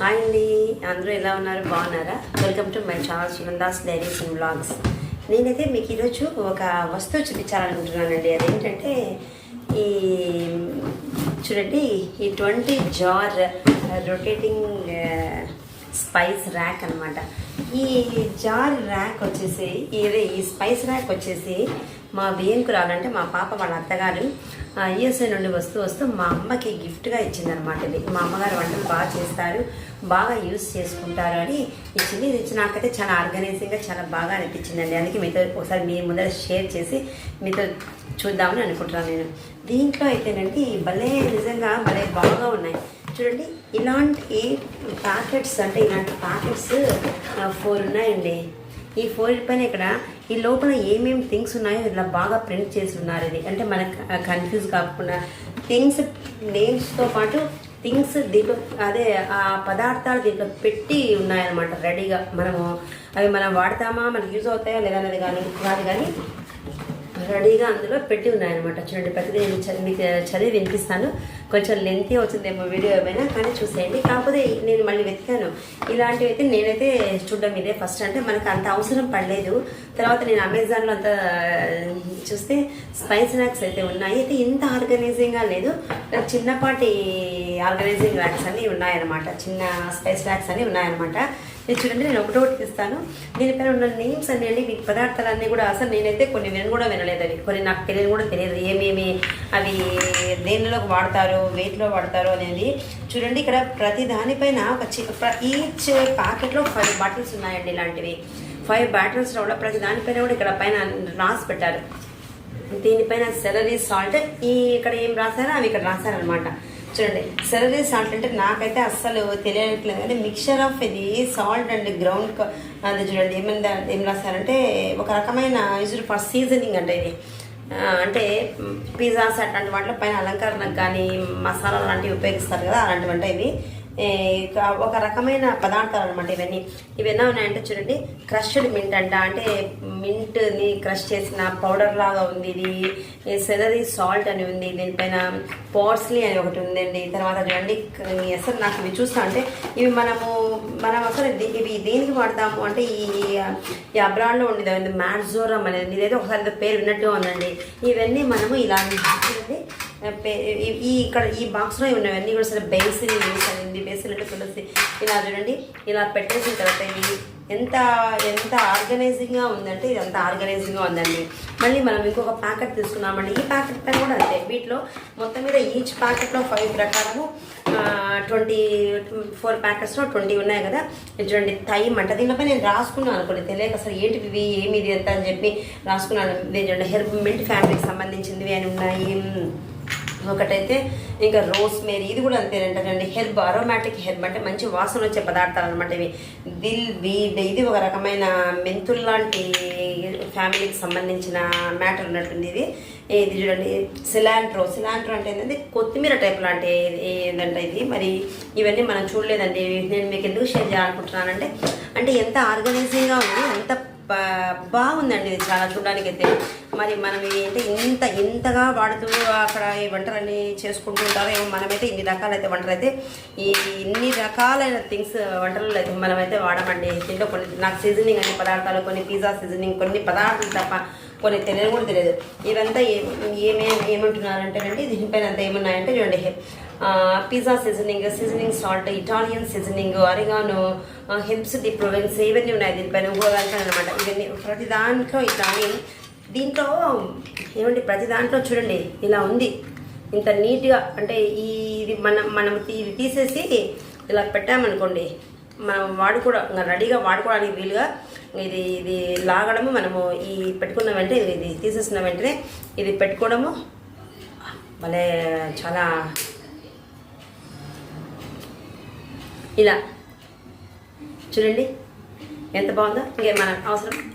Hi అండి అందరూ ఎలా ఉన్నారు? బాగున్నారా? Welcome to my channel Sunanda's diaries and blogs నేనైతే మీకు ఈరోజు ఒక వస్తువు చూపించాలనుకుంటున్నానండి. అదేంటంటే ఈ చూడండి ఈ twenty jar rotating spice rack అనమాట ఈ జార్ ర్యాక్ వచ్చేసి ఈ స్పైస్ ర్యాక్ వచ్చేసి మా బియ్యంకురాలు అంటే మా పాప వాళ్ళ అత్తగారు యుఎస్ఏ నుండి వస్తూ వస్తూ మా అమ్మకి గిఫ్ట్గా ఇచ్చిందనమాట ఇది. మా అమ్మగారు వంటలు బాగా చేస్తారు బాగా యూస్ చేసుకుంటారు అని ఇచ్చింది ఇది ఇచ్చి నాకైతే చాలా ఆర్గనైజింగ్గా చాలా బాగా అనిపించిందండి. అందుకే మీతో ఒకసారి మీ ముందర షేర్ చేసి మీతో చూద్దామని అనుకుంటున్నాను నేను. దీంట్లో అయితేనండి భలే నిజంగా భలే బాగా ఉన్నాయి. చూడండి ఇలాంటి ప్యాకెట్స్ అంటే ఇలాంటి ప్యాకెట్స్ ఫోర్ ఉన్నాయండి. ఈ ఫోల్డ్ పైన ఇక్కడ ఈ లోపల ఏమేమి థింగ్స్ ఉన్నాయో ఇలా బాగా ప్రింట్ చేసి ఉన్నారు ఇది. అంటే మనకు కన్ఫ్యూజ్ కాకుండా థింగ్స్ నేమ్స్తో పాటు థింగ్స్ దీంట్లో అదే ఆ పదార్థాలు దీంట్లో పెట్టి ఉన్నాయన్నమాట రెడీగా మనము. అవి మనం వాడతామా? మనకి యూజ్ అవుతాయా? లేదన్నది కానీ కాదు కానీ రెడీగా అందులో పెట్టి ఉన్నాయన్నమాట. చూడండి ప్రతిదీ నేను మీకు చదివి వినిపిస్తాను. కొంచెం లెంతీ వచ్చిందేమో వీడియో ఏమైనా కానీ చూసేయండి. కాకపోతే నేను మళ్ళీ వెతికాను. ఇలాంటివి అయితే నేనైతే చూడడం ఇదే ఫస్ట్ అంటే మనకు అంత అవసరం పడలేదు. తర్వాత నేను అమెజాన్లో అంత చూస్తే స్పైస్ ర్యాక్స్ అయితే ఉన్నాయి. అయితే ఇంత ఆర్గనైజింగ్గా లేదు. నాకు చిన్నపాటి ఆర్గనైజింగ్ ర్యాక్స్ అన్నీ ఉన్నాయన్నమాట. చిన్న స్పైస్ ర్యాక్స్ అన్నీ ఉన్నాయన్నమాట. ఇది చూడండి నేను ఒకటి ఒకటి ఇస్తాను. దీనిపైన ఉన్న నేమ్స్ అన్నీ వీటి పదార్థాలన్నీ కూడా అసలు నేనైతే కొన్ని విని కూడా వినలేదు అవి కొన్ని నాకు తెలియదు కూడా తెలియదు. ఏమేమి అవి దేనిలోకి వాడతారు వెయిట్లో వాడతారు అనేది. చూడండి ఇక్కడ ప్రతి దానిపైన ఒక చి ఈచ్ ప్యాకెట్లో ఫైవ్ బాటిల్స్ ఉన్నాయండి ఇలాంటివి. ఫైవ్ బాటిల్స్ కూడా ప్రతి దానిపైన కూడా ఇక్కడ పైన రాసి పెట్టారు. దీనిపైన సెలరీ సాల్ట్ ఈ ఇక్కడ ఏం రాశారో అవి ఇక్కడ రాశారనమాట చూడండి. సెలరీ సాల్ట్ అంటే నాకైతే అస్సలు తెలియట్లేదు. కానీ మిక్చర్ ఆఫ్ ఇది సాల్ట్ అండ్ గ్రౌండ్ అది చూడండి ఏమైంది ఏం రాశారంటే ఒక రకమైన యూజ్డ్ ఫర్ సీజనింగ్ అంటే ఇది. అంటే పిజ్జాస్ అట్లాంటి వాటిలో పైన అలంకరణకు కానీ మసాలా లాంటివి ఉపయోగిస్తారు కదా అలాంటివి అంటే ఇవి. ఒక రకమైన పదార్థాలు అనమాట ఇవన్నీ. ఇవి ఎలా ఉన్నాయంటే చూడండి క్రష్డ్ మింట్ అంట. అంటే మింట్ని క్రష్ చేసిన పౌడర్ లాగా ఉంది. ఇది సెలరీ సాల్ట్ అని ఉంది. దీనిపైన పార్స్లీ అని ఒకటి ఉందండి. తర్వాత చూడండి అసలు నాకు ఇవి చూస్తా అంటే ఇవి మనము మనం అసలు ఇవి దేనికి వాడతాము అంటే ఈ ఈ అబ్రాడ్లో ఉండేది మ్యాట్జోరం అనేది ఇదైతే ఒకసారి పేరు విన్నట్టుగా ఉందండి. ఇవన్నీ మనము ఇలా ఈ- ఈ ఇక్కడ ఈ బాక్స్లో ఉన్నవన్నీ కూడా సరే బేసిన్ యూస్ అయింది బేసిన్ అంటే తులసి. ఇలా చూడండి ఇలా పెట్టేసిన తర్వాత ఇవి ఎంత ఎంత ఆర్గనైజింగ్గా ఉందంటే ఇది అంత ఆర్గనైజింగ్గా ఉందండి. మళ్ళీ మనం ఇంకొక ప్యాకెట్ తీసుకున్నామండి. ఈ ప్యాకెట్ పైన కూడా అంతే. వీటిలో మొత్తం మీద ఈచ్ ప్యాకెట్లో ఫైవ్ ప్రకారము ట్వంటీ ఫోర్ ప్యాకెట్స్లో ట్వంటీ ఉన్నాయి కదా. చూడండి టైం అంట. దీనిపై నేను రాసుకున్నాను అనుకోండి తెలియక అసలు ఏంటి ఇవి ఏమి ఇది ఎంత అని చెప్పి రాసుకున్నాను. చూడండి హెర్బ్ మిల్ట్ ఫ్యామిలీకి సంబంధించినవి అని ఉన్నాయి. ఒకటైతే ఇంకా రోస్ మేరీ ఇది కూడా అంతేనంటండి హెర్బ్ అరోమాటిక్ హెర్బ్ అంటే మంచి వాసన వచ్చే పదార్థాలు అనమాట ఇవి. దిల్ వీడ్ ఇది ఒక రకమైన మెంతుల్ లాంటి ఫ్యామిలీకి సంబంధించిన మ్యాటర్ ఉన్నట్టుంది ఇది. ఇది చూడండి సిలాంట్రో సిలాంట్రో అంటే ఏంటంటే కొత్తిమీర టైప్ లాంటి ఏంటంటే ఇది. మరి ఇవన్నీ మనం చూడలేదండి. నేను మీకు ఎందుకు షేర్ చేయాలనుకుంటున్నానంటే అంటే ఎంత ఆర్గనైజింగ్గా ఉంది ఎంత బా- బాగుందండి ఇది చాలా చూడడానికి అయితే మరి మనం ఏంటి ఇంత ఇంతగా వాడుతూ అక్కడ ఈ వంటలన్నీ చేసుకుంటూ ఉంటారో ఏమో మనమైతే ఇన్ని రకాలైతే వంటలు అయితే ఈ ఇన్ని రకాలైన థింగ్స్ వంటలు అయితే మనమైతే వాడమండి. దీంట్లో కొన్ని నాకు సీజనింగ్ అనే పదార్థాలు కొన్ని పిజ్జా సీజనింగ్ కొన్ని పదార్థాలు తప్ప కొన్ని తెలియదు కూడా తెలియదు. ఇవంతా ఏమేమి ఏమే ఏమంటున్నారంటేనండి దీనిపైన అంతా ఏమున్నాయంటే చూడండి. Pizza seasoning seasoning salt Italian seasoning oregano herbs de Provence ఇవన్నీ ఉన్నాయి దీనిపైన ఉపయోగాలు అనమాట ఇవన్నీ ప్రతి దాంట్లో ఇట్లాని దీంట్లో ఏమండి ప్రతి దాంట్లో చూడండి ఇలా ఉంది. ఇంత నీట్గా అంటే ఈ ఇది మనం మనం ఇది తీసేసి ఇలా పెట్టామనుకోండి మనం వాడుకోవడం రెడీగా వాడుకోవడానికి వీలుగా ఇది ఇది లాగడము మనము ఈ పెట్టుకున్న వెంటనే ఇది- ఇది తీసేసిన వెంటనే ఇది పెట్టుకోవడము. భలే చాలా ఇలా. చూడండి ఎంత బాగుందో. ఇంకే మన అవసరం?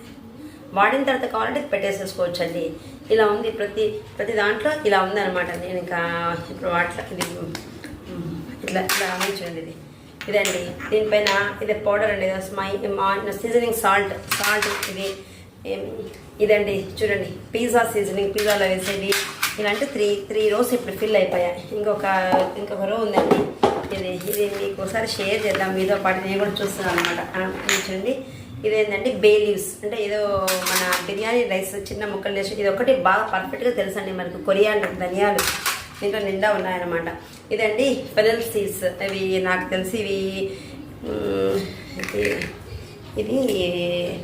వాడిన తర్వాత కావాలంటే పెట్టేసేసుకోవచ్చు అండి ఇలా ఉంది ప్రతి ప్రతి దాంట్లో ఇలా ఉందన్నమాట. నేను ఇంకా ఇప్పుడు వాటిలో ఇది ఇట్లా ఇలా ఉంది చూడండి ఇది. ఇదండి. దీనిపైన ఇది పౌడర్ అండి. My seasoning salt. సాల్ట్ ఇది. ఇదండి. చూడండి. Pizza seasoning. పిజ్జాలో వేసేది ఇలాంటి త్రీ త్రీ రోజ్ ఇప్పుడు ఫిల్ అయిపోయాయి. ఇంకొక ఇంకొక రో ఉందండి. ఇది ఇది మీకు ఒకసారి షేర్ చేద్దాం. మీతో పాటు నేను కూడా చూస్తున్నాను అనమాట చూడండి. ఇదేంటంటే బే లీవ్స్. అంటే ఏదో మన బిర్యానీ రైస్ చిన్న ముక్కలు చేసి ఇది ఒకటి బాగా పర్ఫెక్ట్గా తెలుసండి మనకు. కొరియాండర్ ధనియాలు. దీంట్లో నిండా ఉన్నాయన్నమాట. ఇదండి ఫెనల్ సీడ్స్. అవి నాకు తెలిసి ఇవి ఇది- ఇది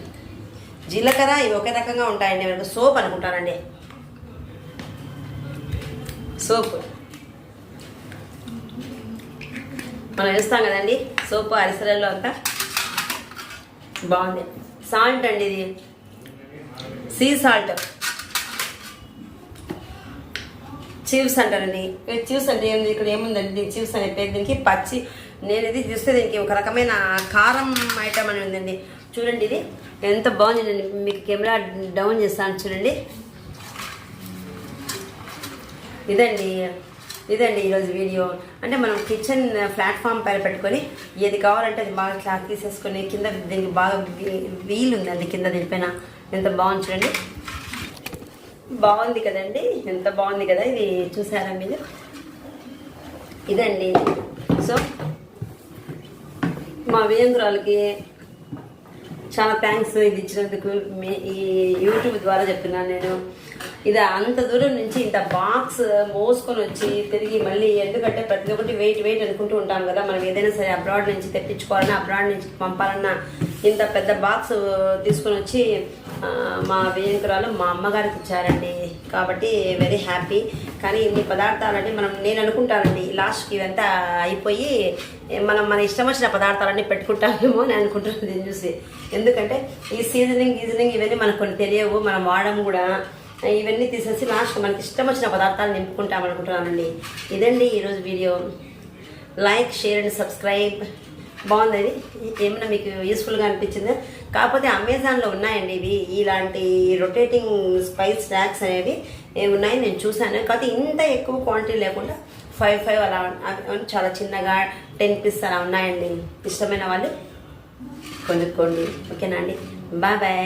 జీలకర్ర ఇవి ఒకే రకంగా ఉంటాయండి. మనకు సోప్ అనుకుంటానండి సోప్. మనం వేస్తాం కదండి. సోపు అరిసెలలో అంతా. బాగుంది. సాల్ట్ అండి ఇది. Sea salt. చీవ్స్ అంటారండి చీవ్స్ అంటే ఏంది? ఇక్కడ ఏముందండి? దీనికి చీవ్స్ అనే పేరు దీనికి పచ్చి. నేను ఇది చూస్తే దీనికి ఒక రకమైన కారం ఐటమ్ అని ఉందండి. చూడండి ఇది. ఎంత బాగుంది మీకు కెమెరా డౌన్ చేస్తాను చూడండి. ఇదండి. ఇదండి ఈరోజు వీడియో. అంటే మనం కిచెన్ ప్లాట్ఫామ్ పైన పెట్టుకొని ఏది కావాలంటే అది బాగా క్లాత్ తీసేసుకొని కింద దీనికి బాగా వీలు ఉందండి కింద దీనిపైన. ఎంత బాగుంది చూడండి. బాగుంది కదండి? ఎంత బాగుంది కదా ఇది చూసారా మీరు? ఇదండి. సో మా వేంద్రాలకి చాలా థ్యాంక్స్ ఇది ఇచ్చినందుకు మీ ఈ యూట్యూబ్ ద్వారా చెప్తున్నాను నేను. ఇది అంత దూరం నుంచి ఇంత బాక్స్ మోసుకొని వచ్చి తిరిగి మళ్ళీ ఎందుకంటే ప్రతి ఒక్కటి వెయిట్ వెయిట్ అనుకుంటూ ఉంటాం కదా. మనం ఏదైనా సరే అబ్రాడ్ నుంచి తెప్పించుకోవాలన్నా అబ్రాడ్ నుంచి పంపాలన్నా ఇంత పెద్ద బాక్స్ తీసుకొని వచ్చి మా వేయంకురాలు మా అమ్మగారికి ఇచ్చారండి. కాబట్టి వెరీ హ్యాపీ కానీ ఇన్ని పదార్థాలంటే మనం నేను అనుకుంటానండి. లాస్ట్కి ఇవంతా అయిపోయి మనం మన ఇష్టం వచ్చిన పదార్థాలన్నీ పెట్టుకుంటామేమో అని అనుకుంటున్నాను దీన్ని చూసి. ఎందుకంటే ఈ సీజనింగ్ గీజనింగ్ ఇవన్నీ మనకు కొన్ని తెలియవు. మనం వాడడం కూడా ఇవన్నీ తీసేసి లాస్ట్ మనకి ఇష్టం వచ్చిన పదార్థాలు నింపుకుంటాం అనుకుంటున్నానండి ఇదండి ఈరోజు video. Like share and subscribe బాగుంది అది ఏమైనా మీకు యూస్ఫుల్గా అనిపించింది? కాకపోతే అమెజాన్లో ఉన్నాయండి ఇవి. ఇలాంటి రొటేటింగ్ స్పైస్ స్నాక్స్ అనేవి ఉన్నాయి. నేను చూశాను. కాకపోతే ఇంత ఎక్కువ క్వాంటిటీ లేకుండా ఫైవ్ ఫైవ్ అలా చాలా చిన్నగా టెన్ పీస్ అలా ఉన్నాయండి. ఇష్టమైన వాళ్ళు కొనుక్కోండి. ఓకేనా అండి? Bye bye